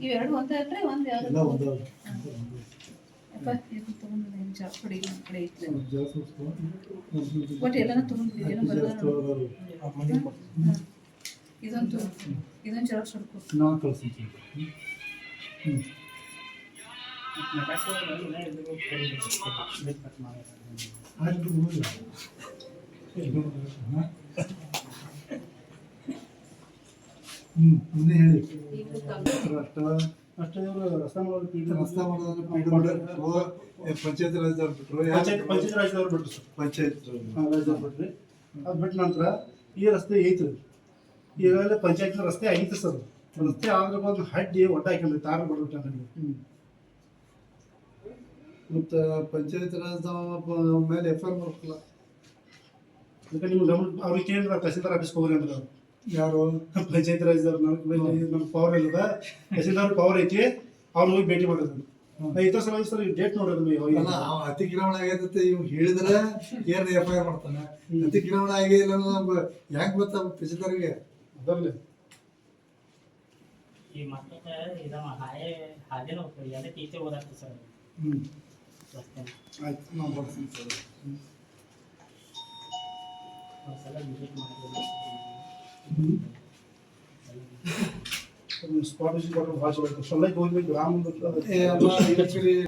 ಇವೆರಡು ಒಂದೇ ಅಲ್ರಿ ಒಂದು ಎಲ್ಲ ಒಂದೇ ಒಟ್ಟು ಎಲ್ಲಾನು ಇದೊಂದು ಇದೊಂದು ಜೆರಾಕ್ಸ್ ಹೊಡ್ಕೊ ನಾನು ಹ್ಞೂ ಆಯ್ತು ಹೋಗಿ ಹ್ಞೂ ಮುಂದೆ ಹೇಳಿ. ಅಷ್ಟ ಅಷ್ಟೇ ಇವರು ರಸ್ತೆ ಮಾಡೋದು ರಸ್ತೆ ಪಂಚಾಯತ್ ರಾಜ್ ಬಿಟ್ಟರು ಪಂಚಾಯತ್ ಪಂಚಾಯತ್ ಸರ್. ಪಂಚಾಯತ್ ಬಿಟ್ರಿ. ಅದು ಬಿಟ್ಟ ನಂತರ ಈ ರಸ್ತೆ ಐತ್ರಿ. ಈಗಾಗಲೇ ಪಂಚಾಯತ್ ರಸ್ತೆ ಐತೆ ಸರ್. ರಸ್ತೆ ಆದ್ರೆ ಹಡ್ಡಿ ಒಟ್ಟ ಹಾಕಿಲ್ಲ ತಾರ ಬಿಡ್ಬಿಟ್ಟು ಮತ್ತು ಪಂಚಾಯತ್ ರಾಜ್ ಮೇಲೆ ಎಫ್ ಐ ಆರ್ ಅದಕ್ಕೆ ನೀವು ಗಮನ ಅವ್ರಿಗೆ ಕೇಳಿದ್ರೆ ತಹಸೀಲ್ದಾರ್ ಆಫೀಸ್ಗೆ ಹೋಗ್ರಿ ಅಂದ್ರೆ ಅವ್ರು. ಯಾರು? ಪಂಚಾಯತ್ ರಾಜ್ ನನಗೆ ನಮ್ಮ ಪವರ್ ಇಲ್ಲದ. ತಹಸೀಲ್ದಾರ್ ಪವರ್ ಐತಿ. ಅವ್ರು ಹೋಗಿ ಭೇಟಿ ಮಾಡಿದ್ರು ಇತರ ಸಲ ಸರ್ ಡೇಟ್ ನೋಡೋದು ನೀವು ಅಲ್ಲ ಅವ ಅತಿಕ್ರಮಣ ಆಗೈತೆ ಇವ್ ಹೇಳಿದ್ರೆ ಏನ್ ಎಫ್ ಐ ಆರ್ ಮಾಡ್ತಾನೆ. ಅತಿಕ್ರಮಣ ಆಗೇ ಇಲ್ಲ ನಮ್ಗೆ ಯಾಕೆ ಗೊತ್ತ ತಹಸೀಲ್ದಾರ್ಗೆ? ಅದರಲ್ಲಿ ಈ ಮಕ್ಕಳ ಇದು ಹಾಯೇ ಹಾಗೆ ಹೋಗ್ತೀವಿ. ಅದಕ್ಕೆ ಈಚೆ ಓದಾಗ್ತದೆ ಸರ್. ಹ್ಞೂ ಆಯ್ತು ನಾವು ಬರ್ತೀನಿ ಸರ್. ಸಲ ವಿಸಿಟ್ ಮಾಡಿದ್ವಿ ಸ್ಪಾಟ್ ವಿಸಿಟ್ ಭಾಷೆ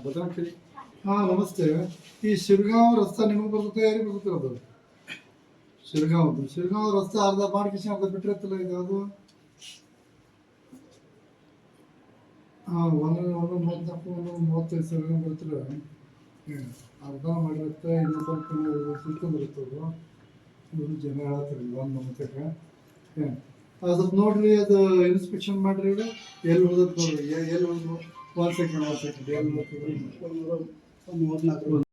ಬದಲಾಗ್ತೀರಿ ಹಾಂ, ನಮಸ್ತೆ. ಈ ಶಿರ್ಗಾಂವ್ ರಸ್ತಾ ನಿಮಗೆ ಬರ್ತದೆ ಯಾರಿಗೆ ಬರ್ತದೆ ಅದು? ಶಿರ್ಗಾಂವ್ದು. ಶಿರ್ಗಾಂವ್ ರಸ್ತೆ ಅರ್ಧ ಪಾಡಿ ಅರ್ಧ ಬಿಟ್ಟಿರತ್ತಲ್ಲ ಇದು ಅದು ಹಾಂ ಒಂದು ಒಂದು ಮೂವತ್ನಾಲ್ಕು ಒಂದು ಮೂವತ್ತೈದು ಸಾವಿರ ಬರ್ತಾರೆ ಅರ್ಧ ಮಾಡಿರುತ್ತೆ ಇನ್ನೂ ಸ್ವಲ್ಪ ಸಿಕ್ಕೊಂಡಿರುತ್ತೆ ಅದು. ಜನ ಹೇಳತ್ತಾರೆ ಒಂದು ಮೂವತ್ತಕ್ಕೆ ಹ್ಞೂ ಅದು ನೋಡ್ರಿ ಅದು ಇನ್ಸ್ಪೆಕ್ಷನ್ ಮಾಡ್ರಿ. ಎಲ್ಲಿ ಎ- ಎಲ್ಲಿ ಒಂದು ಒಂದು ಸೆಕೆಂಡ್ ಒಂದು ಸೆಕೆಂಡ್ ಎಲ್ಲಿ? ಮೂವತ್ನಾಲ್ಕು